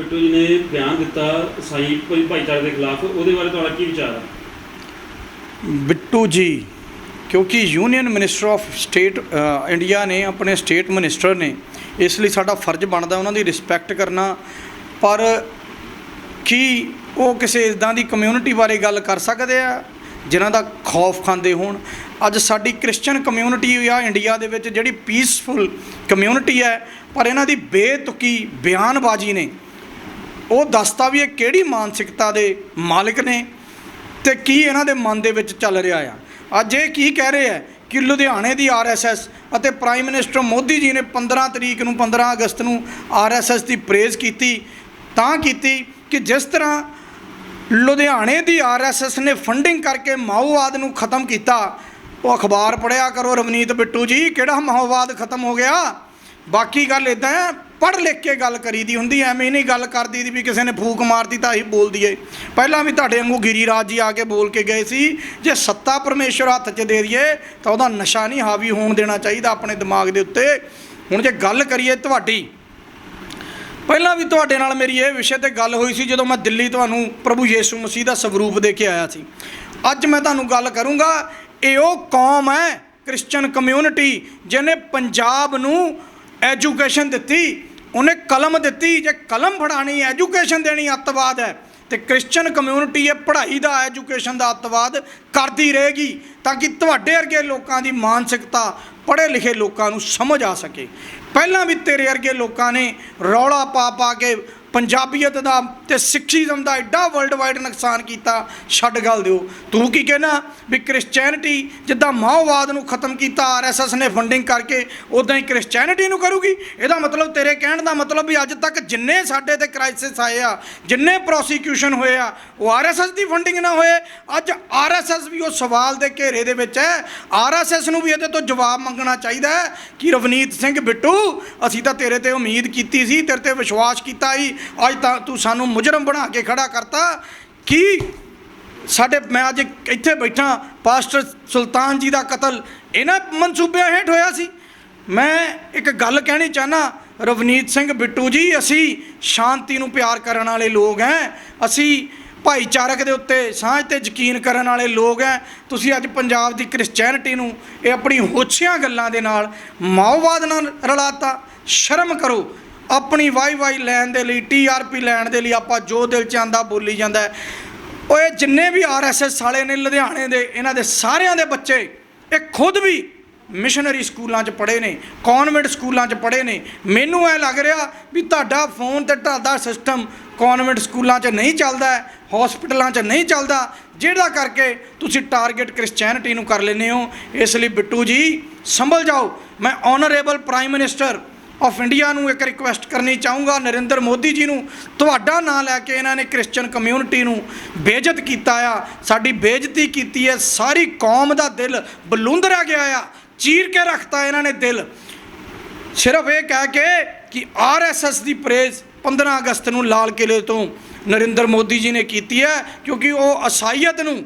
ਬਿੱਟੂ ਜੀ ਨੇ ਬਿਆਨ ਦਿੱਤਾ ਸਾਈ ਕੋਈ ਭਾਈਚਾਰੇ ਦੇ ਖਿਲਾਫ, ਉਹਦੇ ਬਾਰੇ ਤੁਹਾਡਾ ਕੀ ਵਿਚਾਰ ਹੈ ਬਿੱਟੂ ਜੀ, ਕਿਉਂਕਿ union minister of state India ਨੇ, ਆਪਣੇ ਸਟੇਟ ਮਿਨਿਸਟਰ ਨੇ, ਇਸ ਲਈ ਸਾਡਾ ਫਰਜ਼ ਬਣਦਾ ਉਹਨਾਂ ਦੀ ਰਿਸਪੈਕਟ ਕਰਨਾ। ਪਰ ਕੀ ਉਹ ਕਿਸੇ ਇਦਾਂ ਦੀ ਕਮਿਊਨਿਟੀ ਬਾਰੇ ਗੱਲ ਕਰ ਸਕਦੇ ਆ, ਜਿਨ੍ਹਾਂ ਦਾ ਖੌਫ ਖਾਂਦੇ ਹੋਣ? ਅੱਜ ਸਾਡੀ ਕ੍ਰਿਸਚੀਅਨ ਕਮਿਊਨਿਟੀ ਆ ਇੰਡੀਆ ਦੇ ਵਿੱਚ, ਜਿਹੜੀ ਪੀਸਫੁਲ ਕਮਿਊਨਿਟੀ ਹੈ, ਪਰ ਇਹਨਾਂ ਦੀ ਬੇਤੁਕੀ ਬਿਆਨਬਾਜ਼ੀ ਨੇ। ਉਹ ਦੱਸਤਾ ਵੀ ਇਹ ਕਿਹੜੀ ਮਾਨਸਿਕਤਾ ਦੇ ਮਾਲਕ ਨੇ ਤੇ ਕੀ ਇਹਨਾਂ ਦੇ ਮਨ ਦੇ ਵਿੱਚ ਚੱਲ ਰਿਹਾ ਆ? ਅੱਜ ਇਹ ਕੀ ਕਹਿ ਰਹੇ ਆ ਕਿ ਲੁਧਿਆਣੇ ਦੀ ਆਰਐਸਐਸ ਅਤੇ ਪ੍ਰਾਈਮ ਮਿਨਿਸਟਰ ਮੋਦੀ ਜੀ ਨੇ 15 ਤਰੀਕ ਨੂੰ 15 ਅਗਸਤ ਨੂੰ ਆਰਐਸਐਸ ਦੀ ਪ੍ਰੇਜ਼ ਕੀਤੀ, ਤਾਂ ਕੀਤੀ ਕਿ ਜਿਸ ਤਰ੍ਹਾਂ ਲੁਧਿਆਣੇ ਦੀ ਆਰਐਸਐਸ ਨੇ ਫੰਡਿੰਗ ਕਰਕੇ ਮਾਓਵਾਦ ਨੂੰ ਖਤਮ ਕੀਤਾ, ਉਹ ਅਖਬਾਰ ਪੜਿਆ ਕਰੋ ਰਵਨੀਤ ਬਿੱਟੂ ਜੀ, ਕਿਹੜਾ ਮਾਓਵਾਦ ਖਤਮ ਹੋ ਗਿਆ? ਬਾਕੀ ਗੱਲ ਇਦਾਂ ਹੈ ਪੜ੍ਹ ਲਿਖ ਕੇ ਗੱਲ ਕਰੀਦੀ ਹੁੰਦੀ ਐਵੇਂ ਨਹੀਂ ਗੱਲ ਕਰਦੀ ਦੀ ਵੀ ਕਿਸੇ ਨੇ ਫੂਕ ਮਾਰਤੀ ਤਾਂ ਅਸੀਂ ਬੋਲ ਦਈਏ। ਪਹਿਲਾਂ ਵੀ ਤੁਹਾਡੇ ਵਾਂਗੂ ਗਿਰੀਰਾਜ ਜੀ ਆ ਕੇ ਬੋਲ ਕੇ ਗਏ ਸੀ, ਜੇ ਸੱਤਾ ਪਰਮੇਸ਼ਵਰ ਹੱਥ 'ਚ ਦੇ ਦਈਏ, ਤਾਂ ਉਹਦਾ ਨਸ਼ਾ ਨਹੀਂ ਹਾਵੀ ਹੋਣ ਦੇਣਾ ਚਾਹੀਦਾ ਆਪਣੇ ਦਿਮਾਗ ਦੇ ਉੱਤੇ। ਹੁਣ ਜੇ ਗੱਲ ਕਰੀਏ ਤੁਹਾਡੀ, ਪਹਿਲਾਂ ਵੀ ਤੁਹਾਡੇ ਨਾਲ ਮੇਰੀ ਇਹ ਵਿਸ਼ੇ ਤੇ ਗੱਲ ਹੋਈ ਸੀ, ਜਦੋਂ ਮੈਂ ਦਿੱਲੀ ਤੁਹਾਨੂੰ ਪ੍ਰਭੂ ਯੀਸ਼ੂ ਮਸੀਹ ਦਾ ਸਵਰੂਪ ਦੇ ਕੇ ਆਇਆ ਸੀ। ਅੱਜ ਮੈਂ ਤੁਹਾਨੂੰ ਗੱਲ ਕਰੂੰਗਾ, ਇਹ ਉਹ ਕੌਮ ਹੈ ਕ੍ਰਿਸਚੀਅਨ ਕਮਿਊਨਿਟੀ, ਜਿਹਨੇ ਪੰਜਾਬ ਨੂੰ ਐਜੂਕੇਸ਼ਨ ਦਿੱਤੀ ਉਹਨੇ ਕਲਮ ਦਿੱਤੀ, ਜੇ ਕਲਮ ਫੜਾਣੀ ਐਜੂਕੇਸ਼ਨ ਦੇਣੀ ਅੱਤਵਾਦ ਹੈ, ਤੇ ਕ੍ਰਿਸਚੀਅਨ ਕਮਿਊਨਿਟੀ ਇਹ ਪੜ੍ਹਾਈ ਦਾ ਐਜੂਕੇਸ਼ਨ ਦਾ ਅੱਤਵਾਦ ਕਰਦੀ ਰਹੇਗੀ ਤਾਂ ਕਿ ਤੁਹਾਡੇ ਵਰਗੇ ਲੋਕਾਂ ਦੀ ਮਾਨਸਿਕਤਾ ਪੜ੍ਹੇ ਲਿਖੇ ਲੋਕਾਂ ਨੂੰ ਸਮਝ ਆ ਸਕੇ। ਪਹਿਲਾਂ ਵੀ ਤੇਰੇ ਵਰਗੇ ਲੋਕਾਂ ਨੇ ਰੌਲਾ ਪਾ ਪਾ ਕੇ ਪੰਜਾਬੀਅਤ ਦਾ ਤੇ ਸਿੱਖੀਜ਼ਮ ਦਾ ਐਡਾ ਵਰਲਡ ਵਾਈਡ ਨੁਕਸਾਨ ਕੀਤਾ, ਛੱਡ ਗੱਲ ਦਿਓ। ਤੂੰ ਕੀ ਕਹਿਣਾ ਵੀ ਕ੍ਰਿਸਚੀਅਨਿਟੀ ਜਿੱਦਾਂ ਮਾਓਵਾਦ ਨੂੰ ਖਤਮ ਕੀਤਾ ਆਰਐਸਐਸ ਨੇ ਫੰਡਿੰਗ ਕਰਕੇ ਉਦਾਂ ਹੀ ਕ੍ਰਿਸਚੀਅਨਿਟੀ ਨੂੰ ਕਰੂਗੀ? ਇਹਦਾ ਮਤਲਬ ਤੇਰੇ ਕਹਿਣ ਦਾ ਮਤਲਬ ਵੀ ਅੱਜ ਤੱਕ ਜਿੰਨੇ ਸਾਡੇ ਤੇ ਕ੍ਰਾਈਸਿਸ ਆਏ ਆ, ਜਿੰਨੇ ਪ੍ਰੋਸੀਕਿਊਸ਼ਨ ਹੋਏ ਆ, ਉਹ ਆਰਐਸਐਸ ਦੀ ਫੰਡਿੰਗ ਨਾ ਹੋਏ। ਅੱਜ ਆਰਐਸਐਸ ਵੀ ਉਹ ਸਵਾਲ ਦੇ ਘੇਰੇ ਦੇ ਵਿੱਚ ਹੈ। ਆਰਐਸਐਸ ਨੂੰ ਵੀ ਇਹਦੇ ਤੋਂ ਜਵਾਬ ਮੰਗਣਾ ਚਾਹੀਦਾ ਕਿ ਰਵਨੀਤ ਸਿੰਘ ਬਿੱਟੂ, ਅਸੀਂ ਤਾਂ ਤੇਰੇ ਤੇ ਉਮੀਦ ਕੀਤੀ ਸੀ, ਤੇਰੇ ਤੇ ਵਿਸ਼ਵਾਸ ਕੀਤਾ ਸੀ ਅੱਜ ਤਾਂ ਤੂੰ ਸਾਨੂੰ ਮੁਜਰਮ ਬਣਾ ਕੇ ਖੜਾ ਕਰਤਾ। ਕੀ ਸਾਡੇ, ਮੈਂ ਅੱਜ ਇੱਥੇ ਬੈਠਾ, ਪਾਸਟਰ ਸੁਲਤਾਨ ਜੀ ਦਾ ਕਤਲ, ਇਹਨਾਂ ਮਨਸੂਬਿਆਂ ਹੇਠ ਹੋਇਆ ਸੀ। ਮੈਂ ਇੱਕ ਗੱਲ ਕਹਿਣੀ ਚਾਹਨਾ, ਰਵਨੀਤ ਸਿੰਘ ਬਿੱਟੂ ਜੀ, ਅਸੀਂ ਸ਼ਾਂਤੀ ਨੂੰ ਪਿਆਰ ਕਰਨ ਵਾਲੇ ਲੋਕ ਹੈ। ਅਸੀਂ ਭਾਈਚਾਰਕ ਦੇ ਉੱਤੇ ਸਾਂਝ ਤੇ ਯਕੀਨ ਕਰਨ ਵਾਲੇ ਲੋਕ ਹੈ। ਤੁਸੀਂ ਅੱਜ ਪੰਜਾਬ ਦੀ ਕ੍ਰਿਸਚੀਅਨਿਟੀ ਨੂੰ, ਇਹ ਆਪਣੀ ਹੋਛੀਆਂ ਗੱਲਾਂ ਦੇ ਨਾਲ ਮਾਓਵਾਦ ਨਾਲ ਰਲਾਤਾ। ਸ਼ਰਮ ਕਰੋ। ਆਪਣੀ ਵਾਈ ਵਾਈ ਲੈਣ ਦੇ ਲਈ ਟੀਆਰਪੀ ਲੈਣ ਦੇ ਲਈ ਆਪਾਂ ਜੋ ਦਿਲ ਚ ਆਂਦਾ ਬੋਲੀ ਜਾਂਦਾ ਹੈ। ਓਏ, ਜਿੰਨੇ ਵੀ ਆਰਐਸਐਸ ਵਾਲੇ ਨੇ ਲੁਧਿਆਣੇ ਦੇ, ਇਹਨਾਂ ਦੇ ਸਾਰਿਆਂ ਦੇ ਬੱਚੇ, ਇਹ ਖੁਦ ਵੀ ਮਿਸ਼ਨਰੀ ਸਕੂਲਾਂ 'ਚ ਪੜ੍ਹੇ ਨੇ, ਕਨਵੈਂਟ ਸਕੂਲਾਂ 'ਚ ਪੜ੍ਹੇ ਨੇ। ਮੈਨੂੰ ਐ ਲੱਗ ਰਿਹਾ ਵੀ ਤੁਹਾਡਾ ਫੋਨ ਤੇ ਤੁਹਾਡਾ ਸਿਸਟਮ ਕਨਵੈਂਟ ਸਕੂਲਾਂ 'ਚ ਨਹੀਂ ਚੱਲਦਾ ਹਸਪੀਟਲਾਂ 'ਚ ਨਹੀਂ ਚੱਲਦਾ ਜਿਹੜਾ ਕਰਕੇ ਤੁਸੀਂ ਟਾਰਗੇਟ ਕ੍ਰਿਸਚੀਅਨਿਟੀ ਨੂੰ ਕਰ ਲੈਂਦੇ ਹੋ। ਇਸ ਲਈ ਬਿੱਟੂ ਜੀ, ਸੰਭਲ ਜਾਓ। ਮੈਂ honourable prime minister of India ਨੂੰ ਇੱਕ ਰਿਕੁਐਸਟ ਕਰਨੀ ਚਾਹੂੰਗਾ। ਨਰਿੰਦਰ ਮੋਦੀ ਜੀ ਨੂੰ, ਤੁਹਾਡਾ ਨਾਂ ਲੈ ਕੇ ਇਹਨਾਂ ਨੇ ਕ੍ਰਿਸਚੀਅਨ ਕਮਿਊਨਿਟੀ ਨੂੰ ਬੇਇੱਜ਼ਤ ਕੀਤਾ ਆ। ਸਾਡੀ ਬੇਇੱਜ਼ਤੀ ਕੀਤੀ ਹੈ। ਸਾਰੀ ਕੌਮ ਦਾ ਦਿਲ ਬਲੁੰਦਰਿਆ ਗਿਆ ਆ। ਚੀਰ ਕੇ ਰੱਖਤਾ ਇਹਨਾਂ ਨੇ ਦਿਲ। ਸਿਰਫ ਇਹ ਕਹਿ ਕੇ ਕਿ ਆਰਐਸਐਸ ਦੀ ਪ੍ਰੇਜ਼ 15 ਅਗਸਤ ਨੂੰ ਲਾਲ ਕਿਲੇ ਤੋਂ ਨਰਿੰਦਰ ਮੋਦੀ ਜੀ ਨੇ ਕੀਤੀ ਹੈ, ਕਿਉਂਕਿ ਉਹ ਅਸਾਈਅਤ ਨੂੰ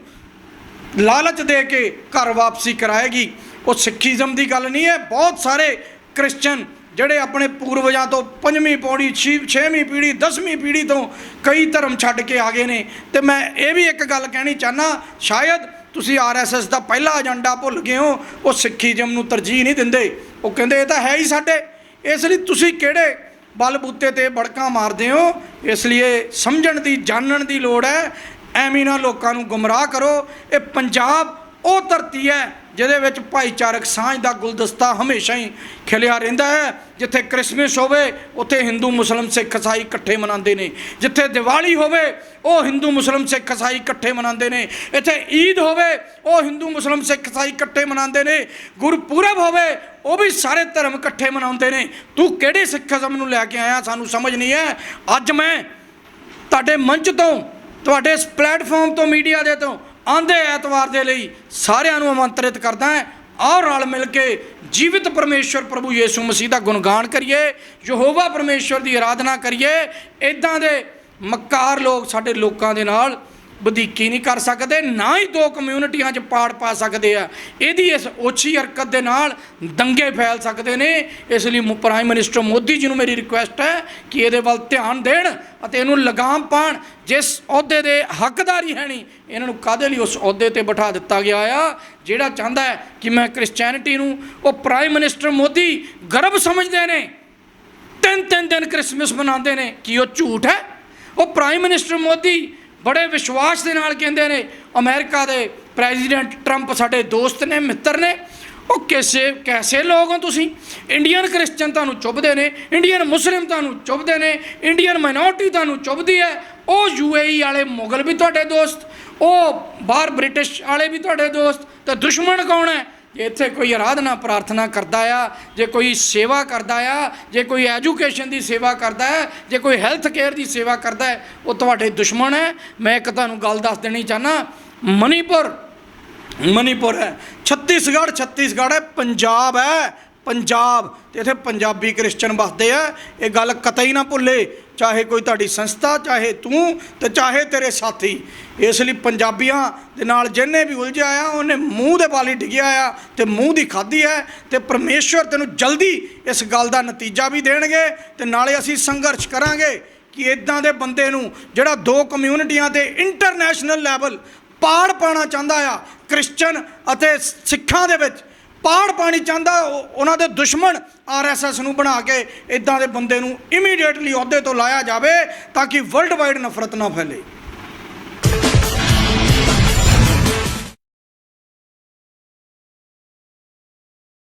ਲਾਲਚ ਦੇ ਕੇ ਘਰ ਵਾਪਸੀ ਕਰਾਏਗੀ। ਉਹ ਸਿੱਖੀਜ਼ਮ ਦੀ ਗੱਲ ਨਹੀਂ ਹੈ। ਬਹੁਤ ਸਾਰੇ ਕ੍ਰਿਸਚੀਅਨ ਜਿਹੜੇ ਆਪਣੇ ਪੂਰਵਜਾਂ ਤੋਂ ਪੰਜਵੀਂ ਪੌੜੀ, ਛੀ- ਛੇਵੀਂ ਪੀੜ੍ਹੀ, ਦਸਵੀਂ ਪੀੜ੍ਹੀ ਤੋਂ ਕਈ ਧਰਮ ਛੱਡ ਕੇ ਆ ਗਏ ਨੇ। ਤੇ ਮੈਂ ਇਹ ਵੀ ਇੱਕ ਗੱਲ ਕਹਿਣੀ ਚਾਹਨਾ ਸ਼ਾਇਦ ਤੁਸੀਂ ਆਰਐਸਐਸ ਦਾ ਪਹਿਲਾ ਏਜੰਡਾ ਭੁੱਲ ਗਏ ਹੋ, ਉਹ ਸਿੱਖੀਜ਼ਮ ਨੂੰ ਤਰਜੀਹ ਨਹੀਂ ਦਿੰਦੇ। ਉਹ ਕਹਿੰਦੇ, ਇਹ ਤਾਂ ਹੈ ਹੀ ਸਾਡੇ। ਇਸ ਲਈ ਤੁਸੀਂ ਕਿਹੜੇ ਬਲਬੂਤੇ ਤੇ ਬੜਕਾਂ ਮਾਰਦੇ ਹੋ? ਇਸ ਲਈ ਸਮਝਣ ਦੀ, ਜਾਣਨ ਦੀ ਲੋੜ ਹੈ। ਐਵੇਂ ਨਾ ਲੋਕਾਂ ਨੂੰ ਗੁੰਮਰਾਹ ਕਰੋ। ਇਹ ਪੰਜਾਬ ਉਹ ਧਰਤੀ ਹੈ ਜਿਹਦੇ ਵਿੱਚ ਭਾਈਚਾਰਕ ਸਾਂਝ ਦਾ ਗੁਲਦਸਤਾ ਹਮੇਸ਼ਾ ਹੀ ਖਿਲਿਆ ਰਹਿੰਦਾ ਹੈ। ਜਿੱਥੇ ਕ੍ਰਿਸਮਸ ਹੋਵੇ, ਉੱਥੇ ਹਿੰਦੂ ਮੁਸਲਮ ਸਿੱਖ ਈਸਾਈ ਇਕੱਠੇ ਮਨਾਉਂਦੇ ਨੇ। ਜਿੱਥੇ ਦੀਵਾਲੀ ਹੋਵੇ, ਉਹ ਹਿੰਦੂ ਮੁਸਲਮ ਸਿੱਖ ਈਸਾਈ ਇਕੱਠੇ ਮਨਾਉਂਦੇ ਨੇ। ਇੱਥੇ ਈਦ ਹੋਵੇ, ਉਹ ਹਿੰਦੂ ਮੁਸਲਮ ਸਿੱਖ ਈਸਾਈ ਇਕੱਠੇ ਮਨਾਉਂਦੇ ਨੇ। ਗੁਰਪੁਰਬ ਹੋਵੇ, ਉਹ ਵੀ ਸਾਰੇ ਧਰਮ ਇਕੱਠੇ ਮਨਾਉਂਦੇ ਨੇ। ਤੂੰ ਕਿਹੜੇ ਸਿੱਖੀਜ਼ਮ ਨੂੰ ਲੈ ਕੇ ਆਇਆ, ਸਾਨੂੰ ਸਮਝ ਨਹੀਂ ਹੈ। ਅੱਜ ਮੈਂ ਤੁਹਾਡੇ ਮੰਚ ਤੋਂ, ਤੁਹਾਡੇ ਇਸ ਪਲੇਟਫਾਰਮ ਤੋਂ ਮੀਡੀਆ ਦੇ ਤੋਂ ਆਂਦੇ ਐਤਵਾਰ ਦੇ ਲਈ ਸਾਰਿਆਂ ਨੂੰ ਆਮੰਤਰਿਤ ਕਰਦਾ ਹਾਂ। ਆਓ ਰਲ ਮਿਲ ਕੇ ਜੀਵਿਤ ਪਰਮੇਸ਼ਵਰ ਪ੍ਰਭੂ ਯੀਸ਼ੂ ਮਸੀਹ ਦਾ ਗੁਣਗਾਨ ਕਰੀਏ, ਯਹੋਵਾ ਪਰਮੇਸ਼ਵਰ ਦੀ ਆਰਾਧਨਾ ਕਰੀਏ। ਇਦਾਂ ਦੇ ਮੱਕਾਰ ਲੋਕ ਸਾਡੇ ਲੋਕਾਂ ਦੇ ਨਾਲ ਵਧੀਕੀ ਨਹੀਂ ਕਰ ਸਕਦੇ, ਨਾ ਹੀ ਦੋ ਕਮਿਊਨਿਟੀਆਂ 'ਚ ਪਾੜ ਪਾ ਸਕਦੇ ਆ। ਇਹਦੀ ਇਸ ਓਛੀ ਹਰਕਤ ਦੇ ਨਾਲ ਦੰਗੇ ਫੈਲ ਸਕਦੇ ਨੇ। ਇਸ ਲਈ ਮੁ- ਪ੍ਰਾਈਮ ਮਿਨਿਸਟਰ ਮੋਦੀ ਜੀ ਨੂੰ ਮੇਰੀ ਰਿਕੁਐਸਟ ਹੈ ਕਿ ਇਹਦੇ ਵੱਲ ਧਿਆਨ ਦੇਣ ਅਤੇ ਇਹਨੂੰ ਲਗਾਮ ਪਾਣ। ਜਿਸ ਅਹੁਦੇ ਦੇ ਹੱਕਦਾਰੀ ਹੈ ਨਹੀਂ, ਇਹਨਾਂ ਨੂੰ ਕਾਦੇ ਲਈ ਉਸ ਅਹੁਦੇ ਤੇ ਬਿਠਾ ਦਿੱਤਾ ਗਿਆ ਆ? ਜਿਹੜਾ ਚਾਹੁੰਦਾ ਹੈ ਕਿ ਮੈਂ ਕ੍ਰਿਸਚੀਅਨਿਟੀ ਨੂੰ, ਉਹ ਪ੍ਰਾਈਮ ਮਿਨਿਸਟਰ ਮੋਦੀ ਗਰਭ ਸਮਝਦੇ ਨੇ। ਤਿੰਨ ਤਿੰਨ ਦਿਨ ਕ੍ਰਿਸਮਸ ਮਨਾਉਂਦੇ ਨੇ। ਕੀ ਉਹ ਝੂਠ ਹੈ? ਉਹ ਪ੍ਰਾਈਮ ਮਿਨਿਸਟਰ ਮੋਦੀ ਬੜੇ ਵਿਸ਼ਵਾਸ ਦੇ ਨਾਲ ਕਹਿੰਦੇ ਨੇ, ਅਮਰੀਕਾ ਦੇ ਪ੍ਰੈਜ਼ੀਡੈਂਟ ਟਰੰਪ ਸਾਡੇ ਦੋਸਤ ਨੇ, ਮਿੱਤਰ ਨੇ। ਉਹ ਕਿਸੇ, ਕੈਸੇ ਲੋਕ ਹੋ ਤੁਸੀਂ? ਇੰਡੀਅਨ ਕ੍ਰਿਸਚੀਅਨ ਤੁਹਾਨੂੰ ਚੁੱਭਦੇ ਨੇ, ਇੰਡੀਅਨ ਮੁਸਲਿਮ ਤੁਹਾਨੂੰ ਚੁੱਭਦੇ ਨੇ, ਇੰਡੀਅਨ ਮਾਈਨੋਰਟੀ ਤੁਹਾਨੂੰ ਚੁੱਭਦੀ ਹੈ। ਉਹ ਯੂਏਈ ਵਾਲੇ ਮੁਗਲ ਵੀ ਤੁਹਾਡੇ ਦੋਸਤ, ਉਹ ਬਾਹਰ ਬ੍ਰਿਟਿਸ਼ ਵਾਲੇ ਵੀ ਤੁਹਾਡੇ ਦੋਸਤ, ਤੇ ਦੁਸ਼ਮਣ ਕੌਣ ਹੈ? ਜੇ ਇੱਥੇ ਕੋਈ ਆਰਾਧਨਾ ਪ੍ਰਾਰਥਨਾ ਕਰਦਾ ਆ, ਜੇ ਕੋਈ ਸੇਵਾ ਕਰਦਾ ਆ, ਜੇ ਕੋਈ ਐਜੂਕੇਸ਼ਨ ਦੀ ਸੇਵਾ ਕਰਦਾ ਹੈ, ਜੇ ਕੋਈ ਹੈਲਥ ਕੇਅਰ ਦੀ ਸੇਵਾ ਕਰਦਾ ਹੈ, ਉਹ ਤੁਹਾਡੇ ਦੁਸ਼ਮਣ ਹੈ। ਮੈਂ ਇੱਕ ਤੁਹਾਨੂੰ ਗੱਲ ਦੱਸ ਦੇਣੀ ਚਾਹਨਾ ਮਨੀਪੁਰ ਮਨੀਪੁਰ ਹੈ, ਛੱਤੀਸਗੜ੍ਹ ਛੱਤੀਸਗੜ੍ਹ ਹੈ, ਪੰਜਾਬ ਹੈ, ਪੰਜਾਬ। ਤੇ ਇੱਥੇ ਪੰਜਾਬੀ ਕ੍ਰਿਸਚਨ ਵਸਦੇ ਆ। ਇਹ ਗੱਲ ਕਤਈ ਨਾ ਭੁੱਲੇ। ਚਾਹੇ ਕੋਈ ਤੁਹਾਡੀ ਸੰਸਥਾ, ਚਾਹੇ ਤੂੰ ਤੇ ਚਾਹੇ ਤੇਰੇ ਸਾਥੀ। ਇਸ ਲਈ ਪੰਜਾਬੀਆਂ ਦੇ ਨਾਲ ਜਿਹਨੇ ਵੀ ਉਲਝਿਆ ਆ, ਉਹਨੇ ਮੂੰਹ ਦੇ ਵਾਲੀ ਡਿੱਗਿਆ ਆ ਤੇ ਮੂੰਹ ਦੀ ਖਾਧੀ ਹੈ ਤੇ ਪਰਮੇਸ਼ਵਰ ਤੈਨੂੰ ਜਲਦੀ ਇਸ ਗੱਲ ਦਾ ਨਤੀਜਾ ਵੀ ਦੇਣਗੇ ਤੇ ਨਾਲੇ ਅਸੀਂ ਸੰਘਰਸ਼ ਕਰਾਂਗੇ ਕਿ ਇਦਾਂ ਦੇ ਬੰਦੇ ਨੂੰ ਜਿਹੜਾ ਦੋ ਕਮਿਊਨਿਟੀਆਂ ਤੇ ਇੰਟਰਨੈਸ਼ਨਲ ਲੈਵਲ ਪਾੜ ਪਾਣਾ ਚਾਹੁੰਦਾ ਆ, ਕ੍ਰਿਸਚਨ ਅਤੇ ਸਿੱਖਾਂ ਦੇ ਵਿੱਚ ਪਾੜ ਪਾਣੀ ਚਾਹੁੰਦਾ ਉਹਨਾਂ ਦੇ ਦੁਸ਼ਮਣ ਆਰਐਸਐਸ ਨੂੰ ਬਣਾ ਕੇ ਇਦਾਂ ਦੇ ਬੰਦੇ ਨੂੰ ਇਮੀਡੀਏਟਲੀ ਅਹੁਦੇ ਤੋਂ ਲਾਇਆ ਜਾਵੇ ਤਾਂ ਕਿ ਵਰਲਡ ਵਾਈਡ ਨਫ਼ਰਤ ਨਾ ਫੈਲੇ।